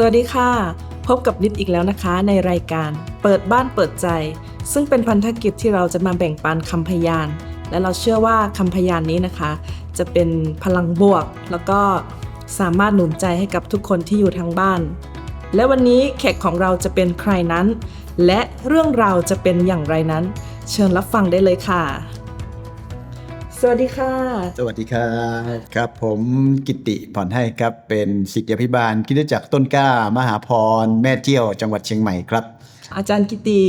สวัสดีค่ะ พบกับนิดอีกแล้วนะคะ ในรายการ เปิดบ้านเปิดใจ ซึ่งเป็นพันธกิจที่เราจะมาแบ่งปันคำพยาน และเราเชื่อว่าคำพยานนี้นะคะ จะเป็นพลังบวก แล้วก็สามารถหนุนใจให้กับทุกคนที่อยู่ทางบ้าน และวันนี้แขกของเราจะเป็นใครนั้น และเรื่องราวจะเป็นอย่างไรนั้น เชิญรับฟังได้เลยค่ะ สวัสดีค่ะ สวัสดีครับครับผมกิติผ่อนให้ครับ เป็นศิษยาพิบาลคริดจักรต้นกล้า มหาพร แม่เจี้ยวจังหวัดเชียงใหม่ครับ อาจารย์กิติ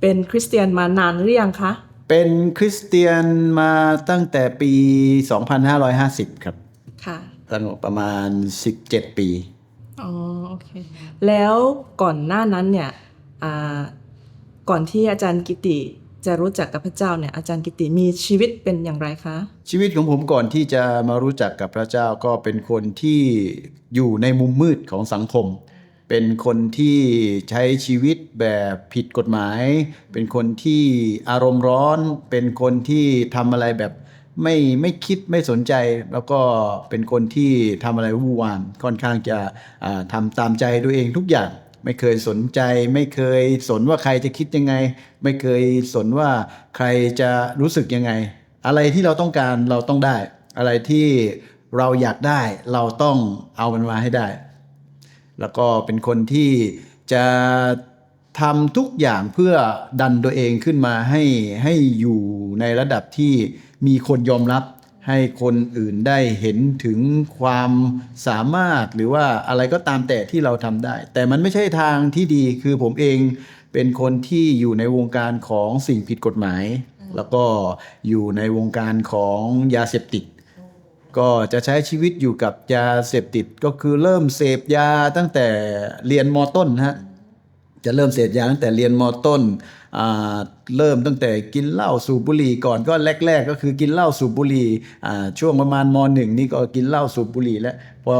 เป็นคริสเตียนมานานหรือยังคะเป็นคริสเตียนมาตั้งแต่ปี 2550 ครับ ค่ะตั้งประมาณ 17 ปี อ๋อ โอเค แล้วก่อนหน้านั้นเนี่ยอ่าก่อนที่อาจารย์กิติ จะรู้จักกับพระเจ้าเนี่ยอาจารย์กิติมีชีวิตเป็นอย่างไรคะ ชีวิตของผมก่อนที่จะมารู้จักกับพระเจ้าก็เป็นคนที่อยู่ในมุมมืดของสังคม เป็นคนที่ใช้ชีวิตแบบผิดกฎหมาย เป็นคนที่อารมณ์ร้อน เป็นคนที่ทำอะไรแบบไม่ไม่คิดไม่สนใจ แล้วก็เป็นคนที่ทำอะไรวู่วามค่อนข้างจะทำตามใจตัวเองทุกอย่าง ไม่เคยสนใจ ไม่เคยสนว่าใครจะคิดยังไง ไม่เคยสนว่าใครจะรู้สึกยังไง อะไรที่เราต้องการเราต้องได้ อะไรที่เราอยากได้เราต้องเอามันมาให้ได้ แล้วก็เป็นคนที่จะทำทุกอย่างเพื่อดันตัวเองขึ้นมาให้ให้อยู่ในระดับที่มีคนยอมรับ ให้คนอื่นได้เห็นถึงความสามารถหรือว่าอะไรก็ตามแต่ที่เราทำได้ แต่มันไม่ใช่ทางที่ดีคือผมเองเป็นคนที่อยู่ในวงการของสิ่งผิดกฎหมาย แล้วก็อยู่ในวงการของยาเสพติด ก็จะใช้ชีวิตอยู่กับยาเสพติดก็คือเริ่มเสพยาตั้งแต่เรียนมต้นฮะจะเริ่มเสพยาตั้งแต่เรียนมต้น เริ่มตั้งแต่กินเหล้าสูบบุหรี่ก่อนก็แรก ๆ ก็คือกินเหล้าสูบบุหรี่ช่วงประมาณมหนึ่งนี่ก็กินเหล้าสูบบุหรี่แล้วพอ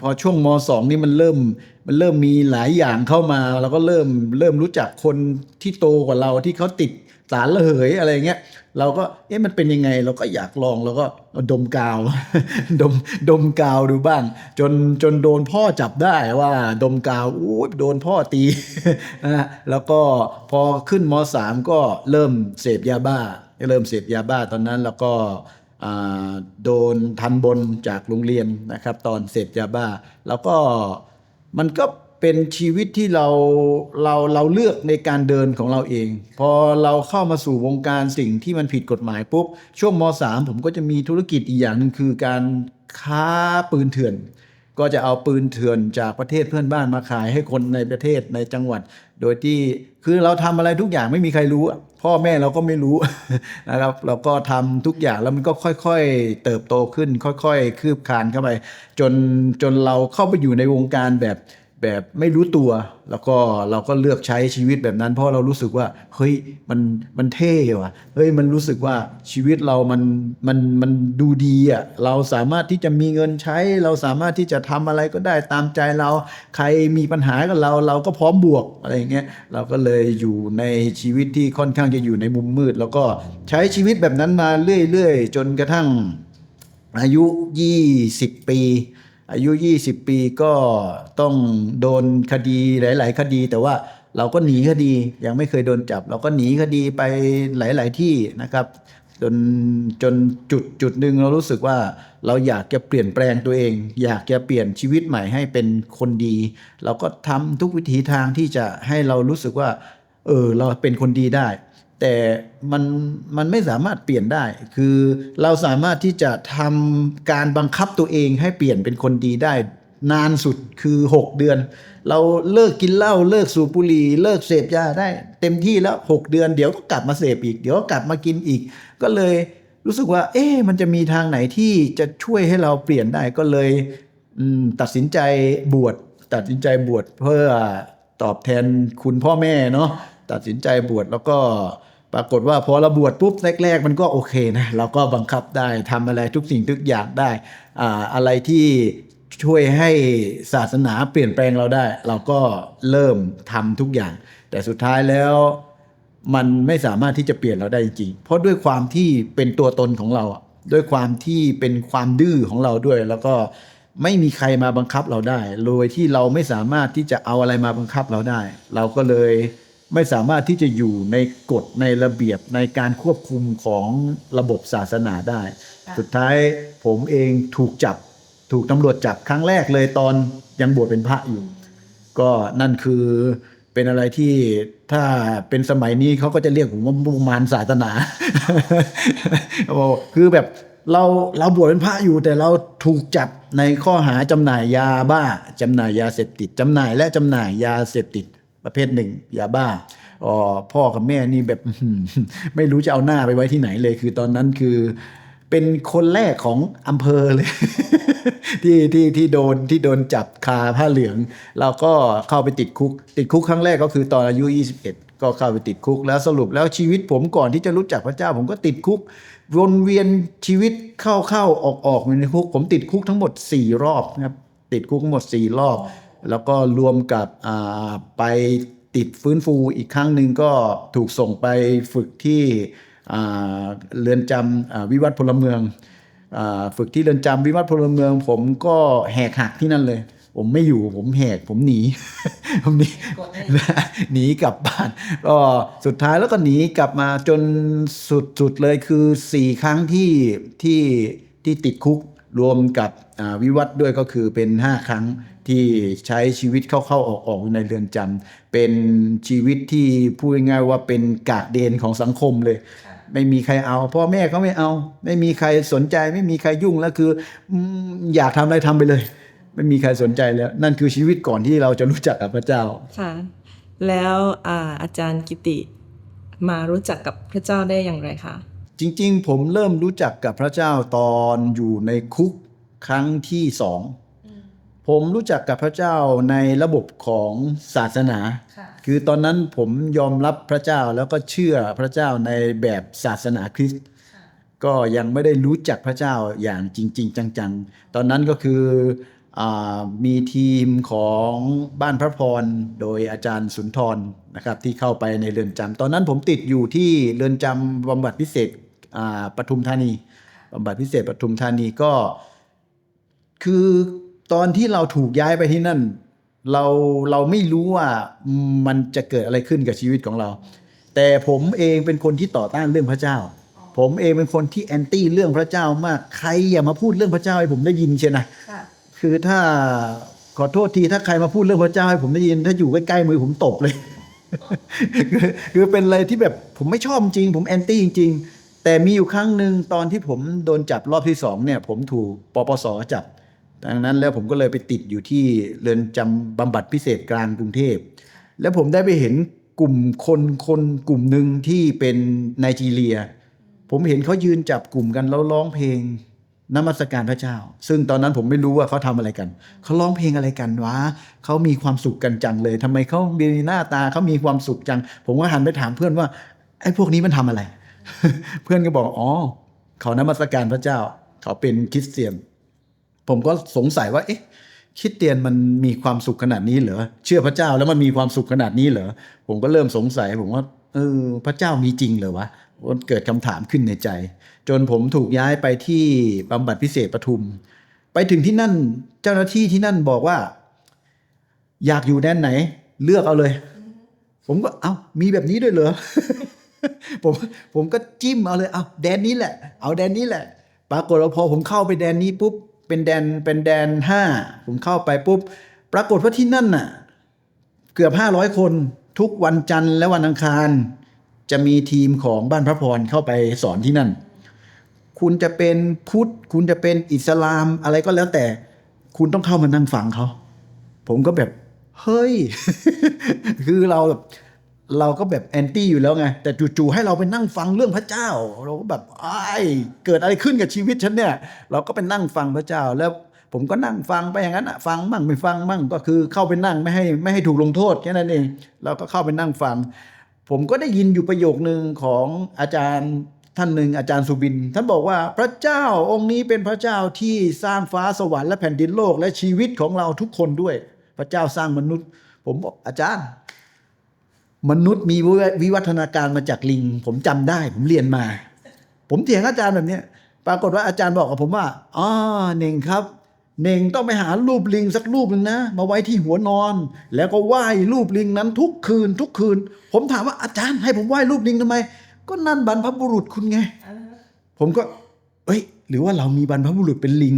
พอช่วงมสองนี่มันเริ่มมันเริ่มมีหลายอย่างเข้ามาเราก็เริ่มเริ่มรู้จักคนที่โตกว่าเราที่เขาติดสารระเหยอะไรเงี้ย เราก็เอ๊ะมันเป็นยังไง เราก็อยากลองเราก็ดมกาวดมดมกาวดูบ้าง จนจนโดนพ่อจับได้ว่าดมกาวอู้ยโดนพ่อตีนะฮะแล้วก็พอขึ้นมสามก็เริ่มเสพยาบ้า เริ่มเสพยาบ้าตอนนั้นแล้วก็โดนทันบนจากโรงเรียนนะครับ ตอนเสพยาบ้า แล้วก็มันก็ เป็นชีวิตที่เราเราเราเลือกในการเดินของเราเอง พอเราเข้ามาสู่วงการสิ่งที่มันผิดกฎหมายปุ๊บช่วงม .3 ผมก็จะมีธุรกิจอีกอย่างหนึ่งคือการค้าปืนเถื่อน ก็จะเอาปืนเถื่อนจากประเทศเพื่อนบ้านมาขายให้คนในประเทศในจังหวัด โดยที่คือเราทำอะไรทุกอย่างไม่มีใครรู้ พ่อแม่เราก็ไม่รู้นะครับเราก็ทำทุกอย่างแล้วมันก็ค่อยๆ เติบโตขึ้น ค่อย ๆ คืบคลานเข้าไป จนจนเราเข้าไปอยู่ในวงการแบบ แบบไม่รู้ตัว แล้วก็เราก็เลือกใช้ชีวิตแบบนั้น เพราะเรารู้สึกว่าเฮ้ยมันมันเท่ว่ะเฮ้ยมันรู้สึกว่าชีวิตเรามันมันมันดูดีอะเราสามารถที่จะมีเงินใช้ เราสามารถที่จะทำอะไรก็ได้ตามใจเรา ใครมีปัญหากับเรา เราก็พร้อมบวกอะไรอย่างเงี้ยเราก็เลยอยู่ในชีวิตที่ค่อนข้างจะอยู่ในมุมมืด แล้วก็ใช้ชีวิตแบบนั้นมาเรื่อยๆ จนกระทั่งอายุ 20 ปี อายุ 20 ปีก็ต้องโดนคดีหลาย ๆ คดี แต่ว่าเราก็หนีคดียังไม่เคยโดนจับ เราก็หนีคดีไปหลาย ๆ ที่นะครับจนจนจุดจุดหนึ่งเรารู้สึกว่าเราอยากจะเปลี่ยนแปลงตัวเอง อยากจะเปลี่ยนชีวิตใหม่ให้เป็นคนดี เราก็ทำทุกวิถีทางที่จะให้เรารู้สึกว่า เออเราเป็นคนดีได้ แต่มันมันไม่สามารถเปลี่ยนได้ คือเราสามารถที่จะทำการบังคับตัวเองให้เปลี่ยนเป็นคนดีได้ นานสุดคือ 6 เดือน เราเลิกกินเหล้าเลิกสูบบุหรี่เลิกเสพยาได้ เต็มที่แล้ว 6 เดือน เดี๋ยวก็กลับมาเสพอีก เดี๋ยวก็กลับมากินอีก ก็เลยรู้สึกว่า เอ๊ะมันจะมีทางไหนที่จะช่วยให้เราเปลี่ยนได้ก็เลยตัดสินใจบวชตัดสินใจบวชเพื่อตอบแทนคุณพ่อแม่เนาะ ตัดสินใจบวชแล้วก็ปรากฏว่าพอเราบวชปุ๊บแรกๆ มันก็โอเคนะเราก็บังคับได้ทำอะไรทุกสิ่งทุกอย่างได้อ่าอะไรที่ช่วยให้ศาสนาเปลี่ยนแปลงเราได้ เราก็เริ่มทำทุกอย่าง แต่สุดท้ายแล้วมันไม่สามารถที่จะเปลี่ยนเราได้จริง เพราะด้วยความที่เป็นตัวตนของเราด้วยความที่เป็นความดื้อของเราด้วย แล้วก็ไม่มีใครมาบังคับเราได้ โดยที่เราไม่สามารถที่จะเอาอะไรมาบังคับเราได้ เราก็เลย ไม่สามารถที่จะอยู่ในกฎในระเบียบในการควบคุมของระบบศาสนาได้ สุดท้ายผมเองถูกจับถูกตำรวจจับครั้งแรกเลยตอนยังบวชเป็นพระอยู่ ก็นั่นคือเป็นอะไรที่ถ้าเป็นสมัยนี้เขาก็จะเรียกผมว่ามุมารศาสนาบอกคือแบบเราเราบวชเป็นพระอยู่แต่เราถูกจับในข้อหาจำหน่ายยาบ้าจำหน่ายยาเสพติดจำหน่ายและจำหน่ายยาเสพติด ประเภทหนึ่งยาบ้าอ๋อพ่อกับแม่นี่แบบไม่รู้จะเอาหน้าไปไว้ที่ไหนเลย คือตอนนั้นคือเป็นคนแรกของอำเภอเลย ที่ที่ที่โดนที่โดนจับคาผ้าเหลือง เราก็เข้าไปติดคุก ติดคุกครั้งแรกก็คือตอนอายุ 21 ก็เข้าไปติดคุก แล้วสรุปแล้วชีวิตผมก่อนที่จะรู้จักพระเจ้า ผมก็ติดคุก วนเวียนชีวิตเข้าเข้าออกออกในคุก ผมติดคุกทั้งหมด 4 รอบนะครับติดคุกทั้งหมด 4 รอบ แล้วก็รวมกับไปติดฟื้นฟูอีกครั้งหนึ่งก็ถูกส่งไปฝึกที่เรือนจำวิวัฒพลเมืองฝึกที่เรือนจำวิวัฒพลเมือง ผมก็แหกหักที่นั่นเลย ผมไม่อยู่ผมแหกผมหนีผมหนีหนีกลับบ้านก็สุดท้ายแล้วก็หนีกลับมาจนสุดๆเลยคือสี่ครั้งที่ที่ที่ติดคุกรวมกับวิวัฒด้วยก็คือเป็น 5 ครั้ง ที่ใช้ชีวิตเข้าๆออกๆอยู่ในเรือนจำเป็นชีวิตที่พูดง่ายๆว่าเป็นกากเดนของสังคมเลย ไม่มีใครเอา พ่อแม่เขาไม่เอา ไม่มีใครสนใจไม่มีใครยุ่งแล้วคืออืมอยากทำอะไรทำไปเลย ไม่มีใครสนใจแล้ว นั่นคือชีวิตก่อนที่เราจะรู้จักกับพระเจ้าค่ะแล้วอาอาจารย์กิติมารู้จักกับพระเจ้าได้อย่างไรคะจริง ๆ ผมเริ่มรู้จักกับพระเจ้าตอนอยู่ในคุกครั้งที่สอง ผมรู้จักกับพระเจ้าในระบบของศาสนาค่ะคือตอนนั้นผมยอมรับพระเจ้าแล้วก็เชื่อพระเจ้าในแบบศาสนาคริสต์ก็ยังไม่ได้รู้จักพระเจ้าอย่างจริง ๆ จังๆ ตอนนั้นก็คืออามีทีมของบ้านพระพร โดยอาจารย์สุนทรนะครับที่เข้าไปในเรือนจำตอนนั้นผมติดอยู่ที่เรือนจำบำบัดพิเศษอ่าปทุมธานีบำบัดพิเศษปทุมธานีก็คือ ตอนที่เราถูกย้ายไปที่นั่น เราเราไม่รู้ว่ามันจะเกิดอะไรขึ้นกับชีวิตของเรา แต่ผมเองเป็นคนที่ต่อต้านเรื่องพระเจ้า ผมเองเป็นคนที่แอนตี้เรื่องพระเจ้ามากใครอย่ามาพูดเรื่องพระเจ้าให้ผมได้ยินเชียวนะค่ะคือถ้าขอโทษทีถ้าใครมาพูดเรื่องพระเจ้าให้ผมได้ยิน ถ้าอยู่ใกล้ๆมือผมตบเลยคือคือเป็นอะไรที่แบบผมไม่ชอบจริง ผมแอนตี้จริง ๆ แต่มีอยู่ครั้งหนึ่งตอนที่ผมโดนจับรอบที่สองเนี่ย ผมถูกปปสจับ ดังนั้นแล้วผมก็เลยไปติดอยู่ที่เรือนจำบำบัดพิเศษกลางกรุงเทพ แล้วผมได้ไปเห็นกลุ่มคนคนกลุ่มหนึ่งที่เป็นไนจีเรีย ผมเห็นเขายืนจับกลุ่มกันแล้วร้องเพลงนมัสการพระเจ้า ซึ่งตอนนั้นผมไม่รู้ว่าเขาทำอะไรกัน เขาร้องเพลงอะไรกันวะเขามีความสุขกันจังเลยทำไมเขามีหน้าตาเขามีความสุขจัง ผมก็หันไปถามเพื่อนว่าไอ้พวกนี้มันทำอะไร เพื่อนก็บอกอ๋อเขานมัสการพระเจ้า เขาเป็นคริสเตียน ผมก็สงสัยว่า เอ๊ะคิดเตียนมันมีความสุขขนาดนี้เหรอเชื่อพระเจ้าแล้วมันมีความสุขขนาดนี้เหรอผมก็เริ่มสงสัย ผมว่าเออพระเจ้ามีจริงเหรอวะเกิดคำถามขึ้นในใจ จนผมถูกย้ายไปที่บำบัดพิเศษปทุม ไปถึงที่นั่นเจ้าหน้าที่ที่นั่นบอกว่า อยากอยู่แดนไหน เลือกเอาเลย ผมก็เอ้ามีแบบนี้ด้วยเหรอผมผมก็จิ้มเอาเลยเอาแดนนี้แหละ เอาแดนนี้แหละ ปรากฏว่าพอผมเข้าไปแดนนี้ปุ๊บ เป็นแดนเป็นแดนห้าผมเข้าไปปุ๊บ ปรากฏว่าที่นั่นน่ะ เกือบห้าร้อยคนทุกวันจันทร์และวันอังคาร จะมีทีมของบ้านพระพรเข้าไปสอนที่นั่น คุณจะเป็นพุทธ คุณจะเป็นอิสลามอะไรก็แล้วแต่ คุณต้องเข้ามานั่งฟังเขา ผมก็แบบ เฮ้ย คือเราแบบ เราก็แบบแอนตี้อยู่แล้วไง แต่จู่ๆให้เราไปนั่งฟังเรื่องพระเจ้า เราก็แบบไอ้ายเกิดอะไรขึ้นกับชีวิตฉันเนี่ย เราก็ไปนั่งฟังพระเจ้า แล้วผมก็นั่งฟังไปอย่างนั้นอะฟังมั่งไม่ฟังมั่งก็คือเข้าไปนั่งไม่ให้ไม่ให้ถูกลงโทษแค่นั้นเองเราก็เข้าไปนั่งฟัง ผมก็ได้ยินอยู่ประโยคนึงของอาจารย์ท่านหนึ่งอาจารย์สุบิน ท่านบอกว่าพระเจ้าองค์นี้เป็นพระเจ้าที่สร้างฟ้าสวรรค์และแผ่นดินโลกและชีวิตของเราทุกคนด้วย พระเจ้าสร้างมนุษย์ ผมบอกอาจารย์ มนุษย์มีวิวัฒนาการมาจากลิง ผมจำได้ ผมเรียนมา ผมเถียงอาจารย์แบบเนี้ยปรากฏว่าอาจารย์บอกกับผมว่าอ๋อเน่งครับ เน่งต้องไปหารูปลิงสักรูปหนึ่งนะ มาไว้ที่หัวนอน แล้วก็ไหว้รูปลิงนั้นทุกคืน ทุกคืน ผมถามว่าอาจารย์ให้ผมไหว้รูปลิงทำไม ก็นั่นบรรพบุรุษคุณไง ผมก็ เอ้ย หรือว่าเรามีบรรพบุรุษเป็นลิง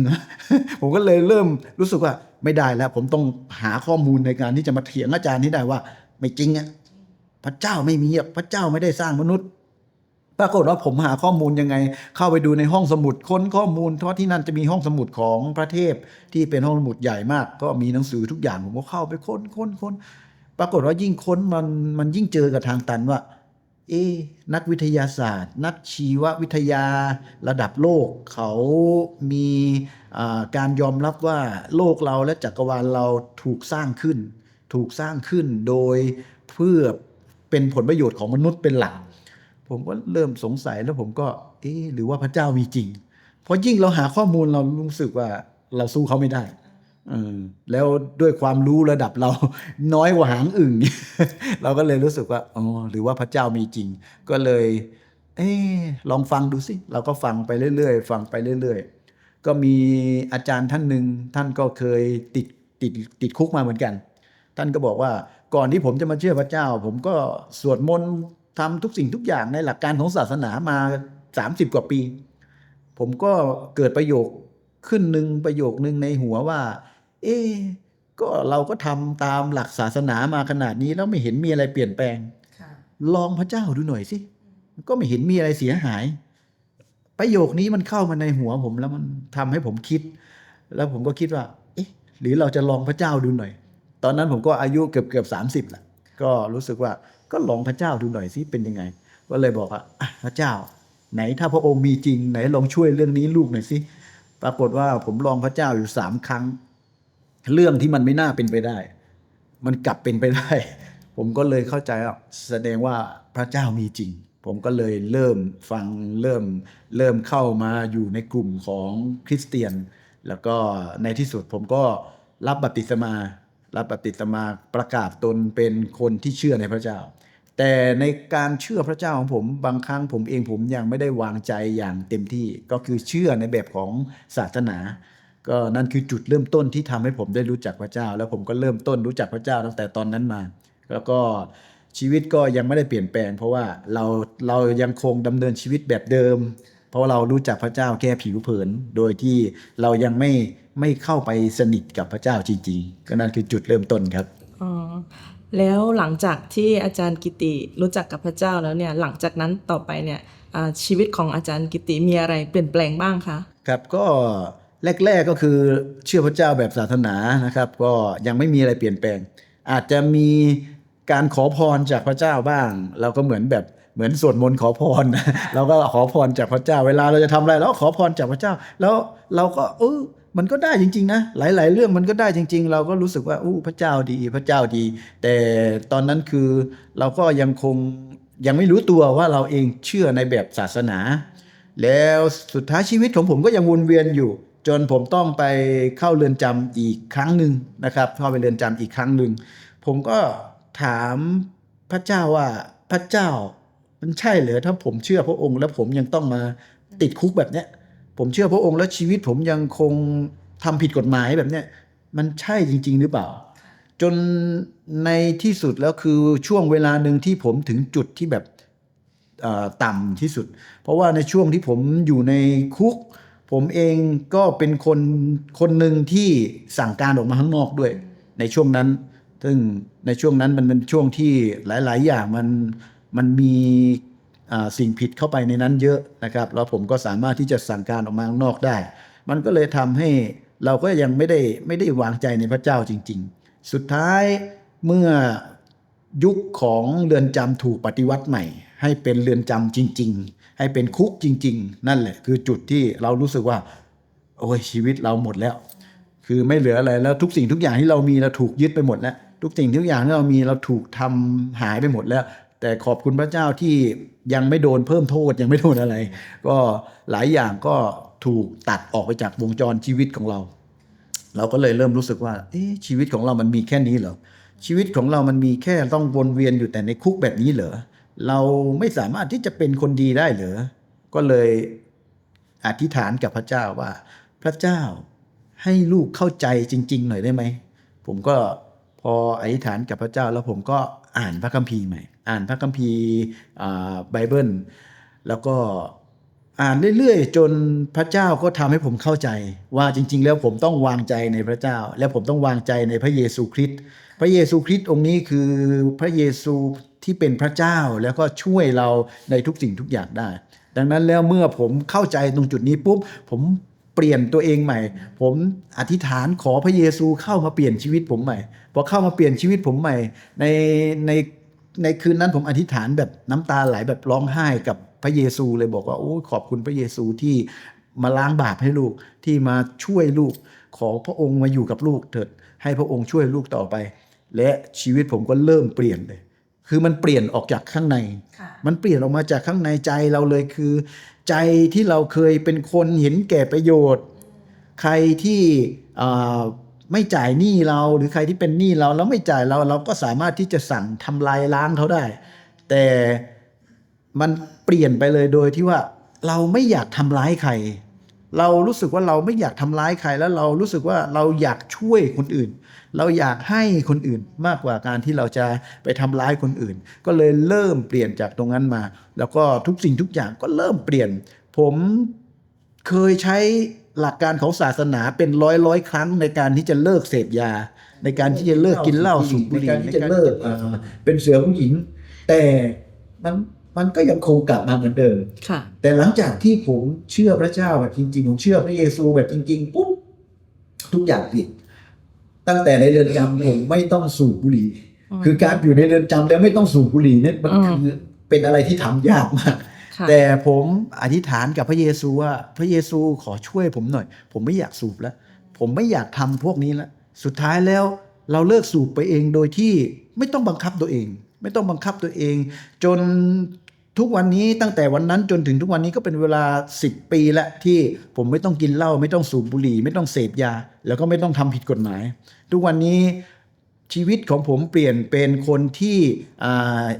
ผมก็เลยเริ่มรู้สึกว่าไม่ได้แล้ว ผมต้องหาข้อมูลในการที่จะมาเถียงอาจารย์ให้ได้ว่า ไม่จริงอะ ระเจ้าไม่มีพระเจ้าไม่ได้สร้างมนุษย์ปรากฏว่าผมหาข้อมูลยังไง เข้าไปดูในห้องสมุดค้นข้อมูลเพราะที่นั่นจะมีห้องสมุดของพระเทพที่เป็นห้องสมุดใหญ่มาก ก็มีหนังสือทุกอย่างผมก็เข้าไปค้นค้นค้นปรากฏว่ายิ่งค้นมันมันยิ่งเจอกับทางตันว่า เอ๊นักวิทยาศาสตร์ นักชีววิทยาระดับโลก เขามีการยอมรับว่าโลกเราและจักรวาลเราถูกสร้างขึ้น ถูกสร้างขึ้นโดยเพื่อ เป็นผลประโยชน์ของมนุษย์เป็นหลัก ผมก็เริ่มสงสัยแล้วผมก็ เอ๊หรือว่าพระเจ้ามีจริง เพราะยิ่งเราหาข้อมูลเรารู้สึกว่าเราสู้เขาไม่ได้อแล้วด้วยความรู้ระดับเราน้อยกว่าหางอึ่งเราก็เลยรู้สึกว่าอ๋อหรือว่าพระเจ้ามีจริง ก็เลย เอลองฟังดูสิ เราก็ฟังไปเรื่อยๆ ฟังไปเรื่อยๆ ก็มีอาจารย์ท่านหนึ่งท่านก็เคยติดติดติดคุกมาเหมือนกัน ท่านก็บอกว่าก่อนที่ผมจะมาเชื่อพระเจ้า ผมก็สวดมนต์ทำทุกสิ่งทุกอย่างในหลักการของศาสนามา 30 กว่าปี ผมก็เกิดประโยคขึ้นหนึ่งประโยคหนึ่งในหัวว่า เอ๊ะก็เราก็ทำตามหลักศาสนามาขนาดนี้แล้วไม่เห็นมีอะไรเปลี่ยนแปลงลองพระเจ้าดูหน่อยสิก็ไม่เห็นมีอะไรเสียหาย ประโยคนี้มันเข้ามาในหัวผมแล้วมันทำให้ผมคิด แล้วผมก็คิดว่า เอ๊ะ หรือเราจะลองพระเจ้าดูหน่อย ตอนนั้นผมก็อายุเกือบเกือบสามสิบแหละก็รู้สึกว่าก็ลองพระเจ้าดูหน่อยสิเป็นยังไง ก็เลยบอกว่าพระเจ้า ไหนถ้าพระองค์มีจริงไหนลองช่วยเรื่องนี้ลูกหน่อยสิปรากฏว่าผมลองพระเจ้าอยู่สามครั้ง เรื่องที่มันไม่น่าเป็นไปได้ มันกลับเป็นไปได้ ผมก็เลยเข้าใจว่าแสดงว่าพระเจ้ามีจริง ผมก็เลยเริ่มฟังเริ่มเริ่มเข้ามาอยู่ในกลุ่มของคริสเตียน แล้วก็ในที่สุดผมก็รับบัพติศมา รับบัพติศมาประกาศตนเป็นคนที่เชื่อในพระเจ้า แต่ในการเชื่อพระเจ้าของผมบางครั้งผมเองผมยังไม่ได้วางใจอย่างเต็มที่ก็คือเชื่อในแบบของศาสนา ก็นั่นคือจุดเริ่มต้นที่ทำให้ผมได้รู้จักพระเจ้า แล้วผมก็เริ่มต้นรู้จักพระเจ้าตั้งแต่ตอนนั้นมา แล้วก็ชีวิตก็ยังไม่ได้เปลี่ยนแปลง เพราะว่าเราเรายังคงดำเนินชีวิตแบบเดิม เพราะเรารู้จักพระเจ้าแค่ผิวเผิน โดยที่เรายังไม่ไม่เข้าไปสนิทกับพระเจ้าจริงๆก็นั่นคือจุดเริ่มต้นครับอ๋อแล้วหลังจากที่อาจารย์กิติรู้จักกับพระเจ้าแล้วเนี่ยหลังจากนั้นต่อไปเนี่ยอ่าชีวิตของอาจารย์กิติมีอะไรเปลี่ยนแปลงบ้างคะครับก็แรก ๆก็คือเชื่อพระเจ้าแบบศาสนานะครับ ก็ยังไม่มีอะไรเปลี่ยนแปลง อาจจะมีการขอพรจากพระเจ้าบ้าง เราก็เหมือนแบบ เหมือนสวดมนต์ขอพรเราก็ขอพรจากพระเจ้า เวลาเราจะทำอะไรเราก็ขอพรจากพระเจ้า แล้วเราก็เออมันก็ได้จริงๆนะหลาย ๆ เรื่องมันก็ได้จริง ๆ เราก็รู้สึกว่าอู้พระเจ้าดีพระเจ้าดี แต่ตอนนั้นคือเราก็ยังคงยังไม่รู้ตัวว่าเราเองเชื่อในแบบศาสนา แล้วสุดท้ายชีวิตของผมก็ยังวนเวียนอยู่ จนผมต้องไปเข้าเรือนจำอีกครั้งหนึ่งนะครับเข้าไปเรือนจำอีกครั้งหนึ่งผมก็ถามพระเจ้าว่าพระเจ้า มันใช่เหรอถ้าผมเชื่อพระองค์ แล้วผมยังต้องมาติดคุกแบบเนี้ย ผมเชื่อพระองค์แล้วชีวิตผมยังคงทำผิดกฎหมายแบบเนี้ยมันใช่จริง ๆ หรือเปล่า จนในที่สุดแล้วคือช่วงเวลาหนึ่งที่ผมถึงจุดที่แบบเอ่อต่ำที่สุด เพราะว่าในช่วงที่ผมอยู่ในคุก ผมเองก็เป็นคนคนหนึ่งที่สั่งการออกมาข้างนอกด้วย ในช่วงนั้น ซึ่งในช่วงนั้นมันเป็นช่วงที่หลาย ๆ อย่างมัน มันมีสิ่งผิดเข้าไปในนั้นเยอะนะครับแล้วผมก็สามารถที่จะสั่งการออกมาข้างนอกได้ มันก็เลยทำให้เราก็ยังไม่ได้ไม่ได้วางใจในพระเจ้าจริง ๆ สุดท้ายเมื่อยุคของเรือนจำถูกปฏิวัติใหม่ ให้เป็นเรือนจำจริง ๆ ให้เป็นคุกจริง ๆ นั่นแหละคือจุดที่เรารู้สึกว่าโอ้ยชีวิตเราหมดแล้ว คือไม่เหลืออะไรแล้วทุกสิ่งทุกอย่างที่เรามีเราถูกยึดไปหมดแล้วทุกสิ่งทุกอย่างที่เรามีเราถูกทำหายไปหมดแล้ว แต่ขอบคุณพระเจ้าที่ยังไม่โดนเพิ่มโทษยังไม่โดนอะไร ก็หลายอย่างก็ถูกตัดออกไปจากวงจรชีวิตของเรา เราก็เลยเริ่มรู้สึกว่าเอ๊ะชีวิตของเรามันมีแค่นี้เหรอชีวิตของเรามันมีแค่ต้องวนเวียนอยู่แต่ในคุกแบบนี้เหรอเราไม่สามารถที่จะเป็นคนดีได้เหรอก็เลยอธิษฐานกับพระเจ้าว่า พระเจ้าให้ลูกเข้าใจจริง ๆ หน่อยได้ไหมผมก็ ออธิษฐานกับพระเจ้าแล้วผมก็อ่านพระคัมภีร์ใหม่ อ่านพระคัมภีร์ไบเบิลแล้วก็อ่านเรื่อยๆ จนพระเจ้าก็ทำให้ผมเข้าใจ ว่าจริง ๆ แล้วผมต้องวางใจในพระเจ้า และผมต้องวางใจในพระเยซูคริสต์พระเยซูคริสต์องค์นี้คือพระเยซูที่เป็นพระเจ้าแล้วก็ช่วยเราในทุกสิ่งทุกอย่างได้ ดังนั้นแล้วเมื่อผมเข้าใจตรงจุดนี้ปุ๊บผม เปลี่ยนตัวเองใหม่ ผมอธิษฐานขอพระเยซูเข้ามาเปลี่ยนชีวิตผมใหม่พอเข้ามาเปลี่ยนชีวิตผมใหม่ ในในในคืนนั้นผมอธิษฐานแบบน้ำตาไหลแบบร้องไห้กับพระเยซูเลยบอกว่าโอ้ขอบคุณพระเยซูที่มาล้างบาปให้ลูกที่มาช่วยลูก ขอพระองค์มาอยู่กับลูกเถิดให้พระองค์ช่วยลูกต่อไป และชีวิตผมก็เริ่มเปลี่ยนเลย คือมันเปลี่ยนออกจากข้างในค่ะมันเปลี่ยนออกมาจากข้างในใจเราเลยคือ ใจที่เราเคยเป็นคนเห็นแก่ประโยชน์ ใครที่ไม่จ่ายหนี้เราหรือใครที่เป็นหนี้เราแล้วไม่จ่ายเราเราก็สามารถที่จะสั่งทำลายล้างเขาได้ แต่มันเปลี่ยนไปเลยโดยที่ว่าเราไม่อยากทำร้ายใคร เรารู้สึกว่าเราไม่อยากทำร้ายใครแล้วเรารู้สึกว่าเราอยากช่วยคนอื่น เราอยากให้คนอื่นมากกว่าการที่เราจะไปทำร้ายคนอื่น ก็เลยเริ่มเปลี่ยนจากตรงนั้นมา แล้วก็ทุกสิ่งทุกอย่างก็เริ่มเปลี่ยน ผมเคยใช้หลักการของศาสนาเป็นร้อยร้อยครั้งในการที่จะเลิกเสพยา ในการที่จะเลิกกินเหล้าสูบบุหรี่ในการที่จะเลิกอ่าเป็นเสือผู้หญิง แต่มัน มันก็ยังคงกลับมาเหมือนเดิมค่ะแต่หลังจากที่ผมเชื่อพระเจ้าแบบจริง ๆ ผมเชื่อพระเยซูแบบจริง ๆ ปุ๊บทุกอย่างเปลี่ยนตั้งแต่ในเรือนจำผมไม่ต้องสูบบุหรี่อืมคือการอยู่ในเรือนจำแล้วไม่ต้องสูบบุหรี่เนี่ยมันอืมคือเป็นอะไรที่ทำยากมากค่ะแต่ผมอธิษฐานกับพระเยซูว่าพระเยซูขอช่วยผมหน่อย ผมไม่อยากสูบแล้ว ผมไม่อยากทำพวกนี้แล้วสุดท้ายแล้วเราเลิกสูบไปเองโดยที่ไม่ต้องบังคับตัวเอง ไม่ต้องบังคับตัวเอง จน ทุกวันนี้ตั้งแต่วันนั้นจนถึงทุกวันนี้ก็เป็นเวลา 10 ปีแล้วที่ผมไม่ต้องกินเหล้าไม่ต้องสูบบุหรี่ ไม่ต้องเสพยา แล้วก็ไม่ต้องทำผิดกฎหมาย ทุกวันนี้ชีวิตของผมเปลี่ยนเป็นคนที่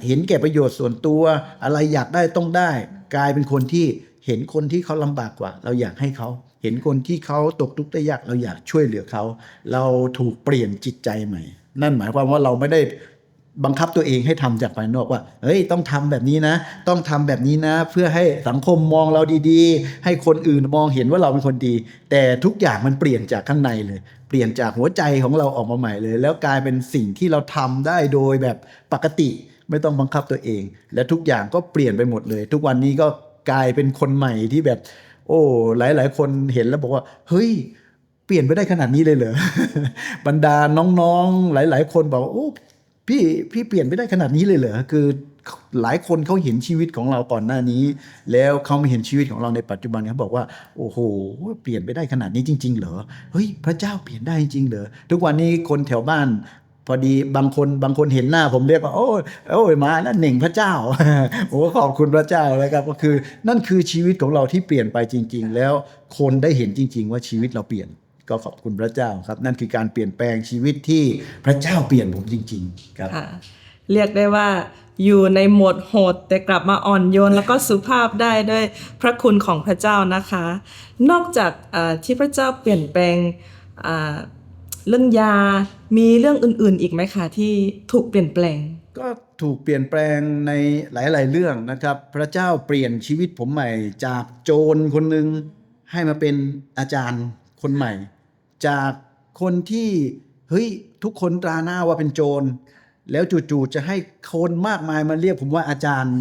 เห็นแก่ประโยชน์ส่วนตัว อะไรอยากได้ต้องได้ กลายเป็นคนที่เห็นคนที่เขาลำบากกว่า เราอยากให้เขา เห็นคนที่เขาตกทุกข์ได้ยากเราอยากช่วยเหลือเขา เราถูกเปลี่ยนจิตใจใหม่ นั่นหมายความว่าเราไม่ได้ บังคับตัวเองให้ทำจากภายนอกว่า เฮ้ย ต้องทำแบบนี้นะ ต้องทำแบบนี้นะ เพื่อให้สังคมมองเราดีๆ ให้คนอื่นมองเห็นว่าเราเป็นคนดี แต่ทุกอย่างมันเปลี่ยนจากข้างในเลย เปลี่ยนจากหัวใจของเราออกมาใหม่เลย แล้วกลายเป็นสิ่งที่เราทำได้โดยแบบปกติ ไม่ต้องบังคับตัวเอง และทุกอย่างก็เปลี่ยนไปหมดเลย ทุกวันนี้ก็กลายเป็นคนใหม่ที่แบบ โอ้ หลาย ๆ คนเห็นแล้วบอกว่า เฮ้ยเปลี่ยนไปได้ขนาดนี้เลยเหรอบรรดาน้องๆ หลาย ๆ คนบอกว่าโอ้ พี่พี่เปลี่ยนไปได้ขนาดนี้เลยเหรอคือหลายคนเขาเห็นชีวิตของเราก่อนหน้านี้ แล้วเขามาเห็นชีวิตของเราในปัจจุบันเขาบอกว่า โอ้โห เปลี่ยนไปได้ขนาดนี้จริง ๆ เหรอเฮ้ยพระเจ้าเปลี่ยนได้จริงเหรอทุกวันนี้คนแถวบ้านพอดีบางคนบางคนเห็นหน้าผมเรียกว่าโอ้ยโอ้ยมาแล้วหนึ่งพระเจ้าโอ้ขอบคุณพระเจ้าแล้วครับก็คือนั่นคือชีวิตของเราที่เปลี่ยนไปจริง ๆ แล้วคนได้เห็นจริง ๆ ว่าชีวิตเราเปลี่ยน ก็ขอบคุณพระเจ้าครับ นั่นคือการเปลี่ยนแปลงชีวิตที่พระเจ้าเปลี่ยนผมจริง ๆ ครับค่ะเรียกได้ว่าอยู่ในโหมดโหด แต่กลับมาอ่อนโยนแล้วก็สุภาพได้ด้วยพระคุณของพระเจ้านะคะ นอกจากเอ่อที่พระเจ้าเปลี่ยนแปลงอ่าเรื่องยา มีเรื่องอื่นๆ อีกไหมคะที่ถูกเปลี่ยนแปลง ก็ถูกเปลี่ยนแปลงในหลาย ๆ เรื่องนะครับ พระเจ้าเปลี่ยนชีวิตผมใหม่จากโจรคนหนึ่งให้มาเป็นอาจารย์คนใหม่ จากคนที่เฮ้ยทุกคนตราหน้าว่าเป็นโจร แล้วจู่ๆจะให้คนมากมายมาเรียกผมว่าอาจารย์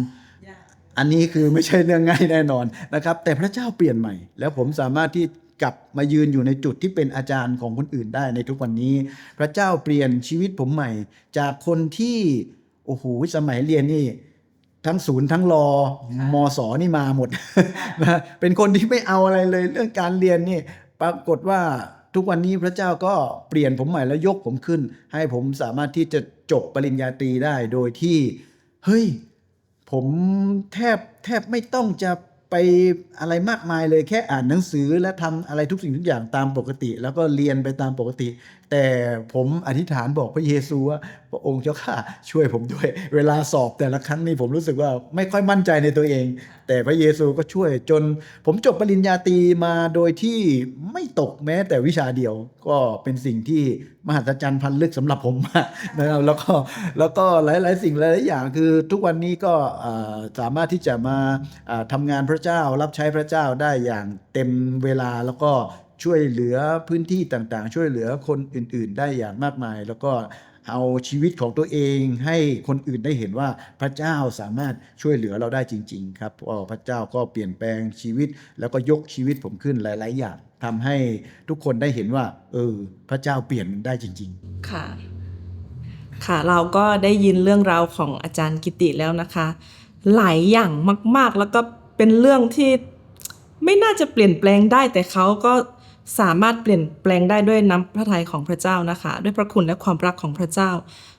อันนี้คือไม่ใช่เรื่องง่ายแน่นอนนะครับ แต่พระเจ้าเปลี่ยนใหม่ แล้วผมสามารถที่กลับมายืนอยู่ในจุดที่เป็นอาจารย์ของคนอื่นได้ในทุกวันนี้ พระเจ้าเปลี่ยนชีวิตผมใหม่ จากคนที่โอ้โหสมัยเรียนนี่ทั้งศูนย์ทั้งรอมสนี่มาหมดนะเป็นคนที่ไม่เอาอะไรเลยเรื่องการเรียนนี่ปรากฏว่า ทุกวันนี้พระเจ้าก็เปลี่ยนผมใหม่แล้วยกผมขึ้น ให้ผมสามารถที่จะจบปริญญาตรีได้โดยที่ เฮ้ย ผมแทบแทบไม่ต้องจะ ไปอะไรมากมายเลยแค่อ่านหนังสือและทำอะไรทุกสิ่งทุกอย่างตามปกติ แล้วก็เรียนไปตามปกติ แต่ผมอธิษฐานบอกพระเยซูว่าพระองค์เจ้าข้าช่วยผมด้วย เวลาสอบแต่ละครั้งนี่ผมรู้สึกว่าไม่ค่อยมั่นใจในตัวเอง แต่พระเยซูก็ช่วยจน ผมจบปริญญาตรีมาโดยที่ไม่ตกแม้แต่วิชาเดียวก็เป็นสิ่งที่ มหัศจรรย์พันลึกสำหรับผมนะครับแล้วก็แล้วก็หลาย ๆ สิ่งหลาย ๆ อย่างคือทุกวันนี้ก็สามารถที่จะมาทำทำงานพระเจ้ารับใช้พระเจ้าได้อย่างเต็มเวลาแล้วก็ช่วยเหลือพื้นที่ต่างๆ ช่วยเหลือคนอื่น ๆ ได้อย่างมากมาย แล้วก็ เอาชีวิตของตัวเองให้คนอื่นได้เห็นว่าพระเจ้าสามารถช่วยเหลือเราได้จริง ๆ ครับเพราะพระเจ้าก็เปลี่ยนแปลงชีวิต แล้วก็ยกชีวิตผมขึ้นหลาย ๆ อย่างทำให้ทุกคนได้เห็นว่า เออ พระเจ้าเปลี่ยนมันได้จริง ๆ ค่ะ ค่ะเราก็ได้ยินเรื่องราวของอาจารย์กิติแล้วนะคะ หลายอย่างมาก ๆ แล้วก็เป็นเรื่องที่ไม่น่าจะเปลี่ยนแปลงได้แต่เขาก็ สามารถเปลี่ยนแปลงได้ด้วยน้ำพระทัยของพระเจ้านะคะ ด้วยพระคุณและความรักของพระเจ้า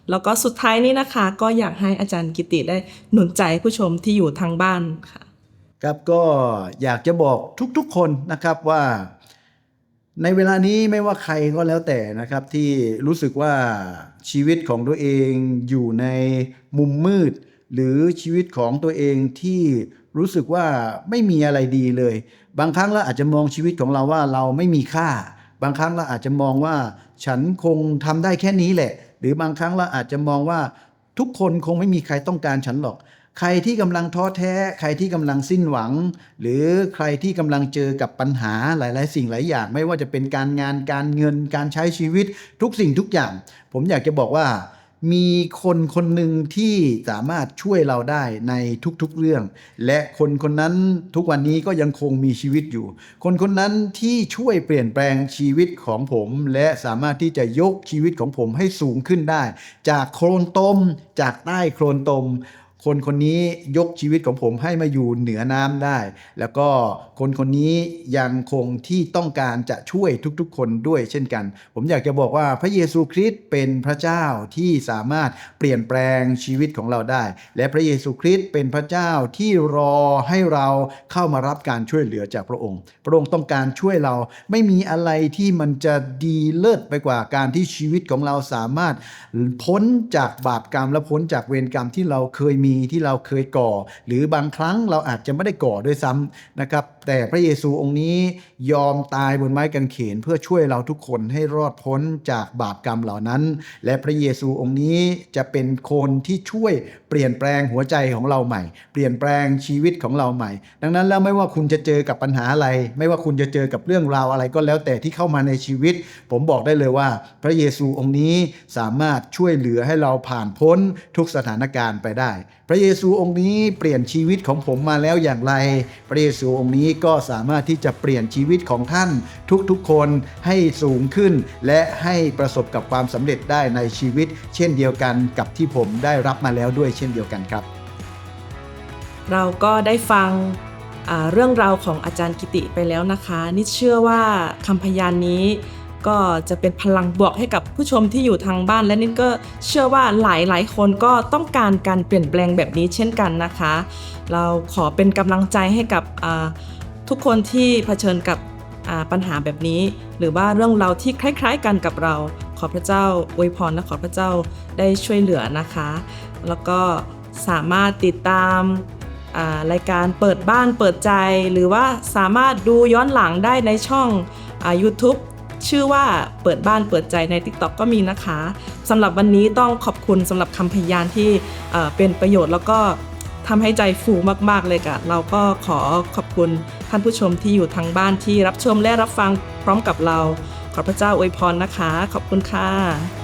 แล้วก็สุดท้ายนี้นะคะ ก็อยากให้อาจารย์กิติได้หนุนใจผู้ชมที่อยู่ทางบ้านค่ะครับก็อยากจะบอกทุกๆคนนะครับว่า ในเวลานี้ไม่ว่าใครก็แล้วแต่นะครับ ที่รู้สึกว่าชีวิตของตัวเองอยู่ในมุมมืด หรือชีวิตของตัวเองที่รู้สึกว่าไม่มีอะไรดีเลย บางครั้งเราอาจจะมองชีวิตของเราว่าเราไม่มีค่า บางครั้งเราอาจจะมองว่าฉันคงทำได้แค่นี้แหละ หรือบางครั้งเราอาจจะมองว่าทุกคนคงไม่มีใครต้องการฉันหรอก ใครที่กำลังท้อแท้ ใครที่กำลังสิ้นหวัง หรือใครที่กำลังเจอกับปัญหาหลาย ๆ สิ่งหลายอย่าง ไม่ว่าจะเป็นการงานการเงินการใช้ชีวิตทุกสิ่งทุกอย่าง ผมอยากจะบอกว่า มีคนคนหนึ่งที่สามารถช่วยเราได้ในทุกๆเรื่อง และคนคนนั้นทุกวันนี้ก็ยังคงมีชีวิตอยู่ คนคนนั้นที่ช่วยเปลี่ยนแปลงชีวิตของผม และสามารถที่จะยกชีวิตของผมให้สูงขึ้นได้ จากโคลนตม จากใต้โคลนตม คนคนนี้ยกชีวิตของผมให้มาอยู่เหนือน้ำได้ แล้วก็คนคนนี้ยังคงที่ต้องการจะช่วยทุกๆ คนด้วยเช่นกัน ผมอยากจะบอกว่าพระเยซูคริสต์เป็นพระเจ้าที่สามารถเปลี่ยนแปลงชีวิตของเราได้ และพระเยซูคริสต์เป็นพระเจ้าที่รอให้เราเข้ามารับการช่วยเหลือจากพระองค์ พระองค์ต้องการช่วยเราไม่มีอะไรที่มันจะดีเลิศไปกว่าการที่ชีวิตของเราสามารถพ้นจากบาปกรรมและพ้นจากเวรกรรมที่เราเคยมีที่เราเคยก่อ หรือบางครั้งเราอาจจะไม่ได้ก่อด้วยซ้ำนะครับ แต่พระเยซูองค์นี้ยอมตายบนไม้กางเขนเพื่อช่วยเราทุกคนให้รอดพ้นจากบาปกรรมเหล่านั้น และพระเยซูองค์นี้จะเป็นคนที่ช่วยเปลี่ยนแปลงหัวใจของเราใหม่ เปลี่ยนแปลงชีวิตของเราใหม่ ดังนั้นแล้วไม่ว่าคุณจะเจอกับปัญหาอะไร ไม่ว่าคุณจะเจอกับเรื่องราวอะไรก็แล้วแต่ที่เข้ามาในชีวิต ผมบอกได้เลยว่า พระเยซูองค์นี้สามารถช่วยเหลือให้เราผ่านพ้นทุกสถานการณ์ไปได้ พระเยซูองค์นี้เปลี่ยนชีวิตของผมมาแล้วอย่างไร พระเยซูองค์นี้ก็สามารถที่จะเปลี่ยนชีวิตของท่านทุกๆคนให้สูงขึ้น และให้ประสบกับความสำเร็จได้ในชีวิต เช่นเดียวกันกับที่ผมได้รับมาแล้วด้วยเช่นเดียวกันครับ เราก็ได้ฟังเรื่องราวของอาจารย์กิติไปแล้วนะคะนิดเชื่อว่าคำพยานนี้ ก็จะเป็นพลังบวกให้กับผู้ชมที่อยู่ทางบ้านและนิดก็เชื่อว่าหลายหลายๆ คนก็ต้องการการเปลี่ยนแปลงแบบนี้เช่นกันนะคะ เราขอเป็นกำลังใจให้กับทุกคนที่เผชิญกับปัญหาแบบนี้ หรือว่าเรื่องราวที่คล้าย ๆ กันกับเรา ขอพระเจ้าอวยพรและขอพระเจ้าได้ช่วยเหลือนะคะ แล้วก็สามารถติดตามรายการเปิดบ้านเปิดใจ หรือว่าสามารถดูย้อนหลังได้ในช่อง YouTube ชื่อว่าเปิดบ้านเปิดใจใน TikTok ก็มีนะคะสำหรับวันนี้ต้องขอบคุณสำหรับคำพยานที่เป็นประโยชน์แล้วก็ทำให้ใจฟูมากๆเลยค่ะ เราก็ขอขอบคุณท่านผู้ชมที่อยู่ทางบ้านที่รับชมและรับฟังพร้อมกับเรา ขอพระเจ้าอวยพรนะคะ ขอบคุณค่ะ